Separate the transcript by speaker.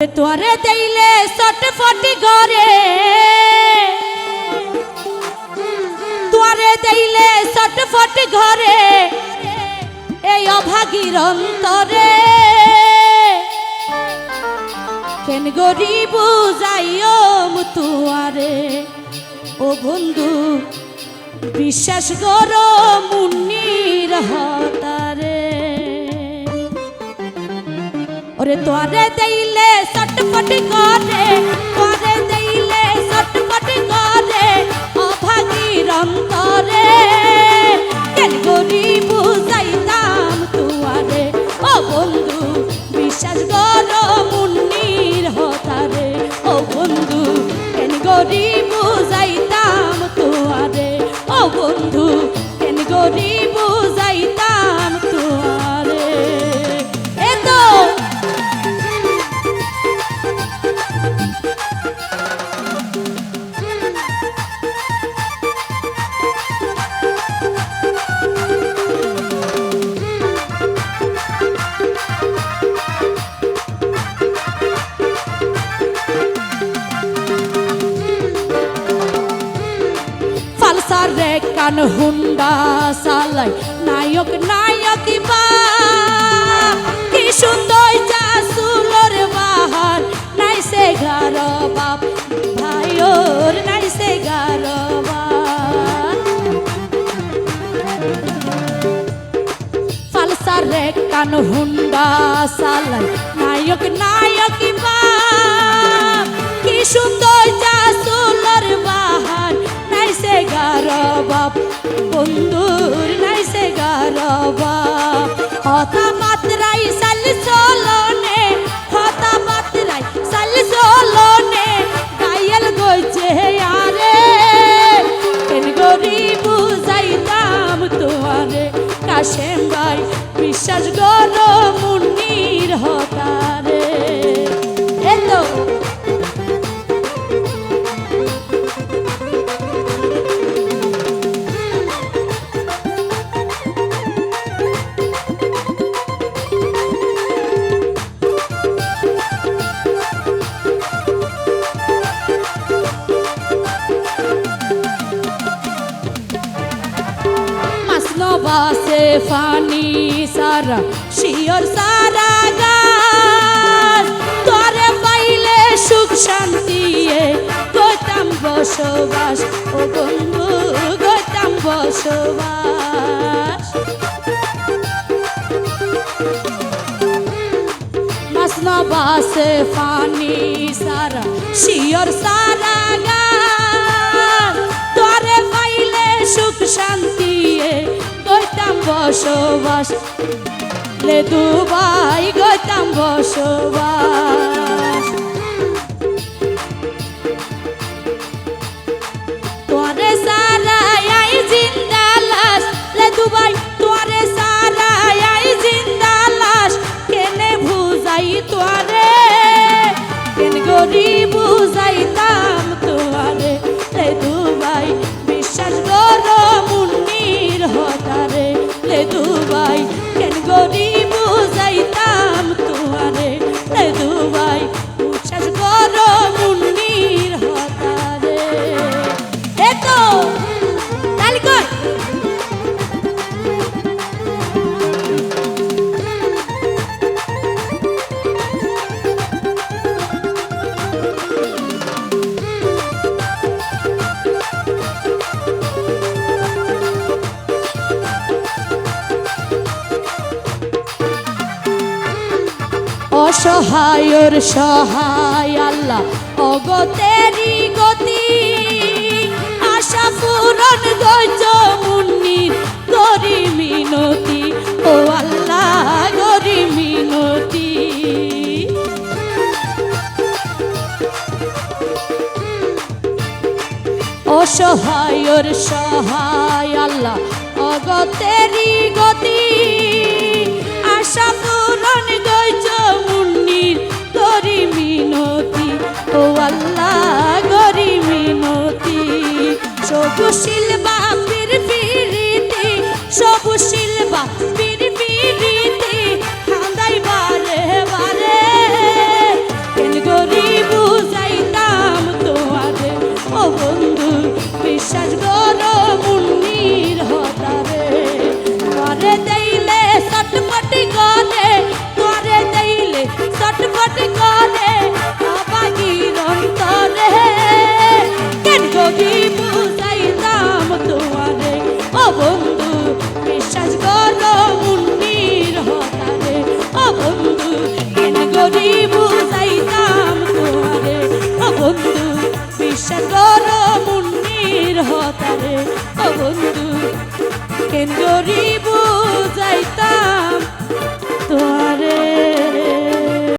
Speaker 1: তোরে দেইলে চটফটি গরে তোরে দেইলে চটফটি ঘরে। এই অভাগীর অন্তরে। কেন গরিব যাইও মুতুয়ারে? ও বন্ধু, বিশ্বাস কর মুন্নির হতারে ওরে তোরে দেইলে চটপট করে রে হুন্ডা সালাই। নায়ক নায়ক কি সুন্দর যা সুলর বাহার। নাই সে ঘর বাপ, ভাইওর নাই সে ঘর ফালসার রে কান হুন্ডা সালাই। নায়ক নায়ক কি সুন্দর বন্ধুর নাই সে গার বাপ হতা মাত্রাই সাল চলনে, হতা মাত্রাই সাল চলনে, গায়ল গইছে আরে। কেন গরিব যাইতাম তোমারে, কাশেম ভাই, বিশ্বাস করো মুন্নির হতারে বাসে ফানি সারা, শিওর সারা গাছ। তোরে পাইলে সুখ শান্তি গৌতম বসবাস। ও বন্ধু গৌতম বসবাস। মাসনো বাসে ফানি সারা, শিওর সারা বসবাস। লে দুবাই গতাম বসবাস। দুবাই অসহায়র সহায় আল্লাহ। অগতেরি গতি, আশা পূরণ গজ মুন্নির গরি মিনতি, ও আল্লাহ গরি মিনতি। অসহায়র সহায় আল্লাহ অগতেরি বাপির বিশ্বাস করো মুন্নির হতারে। ও বন্ধু, কেন করি বুঝাইতাম তোমারে? ও বন্ধু, বিশ্বাস করো মুন্নির হতারে। ও বন্ধু, কেন করি বুঝাইতাম তোমারে?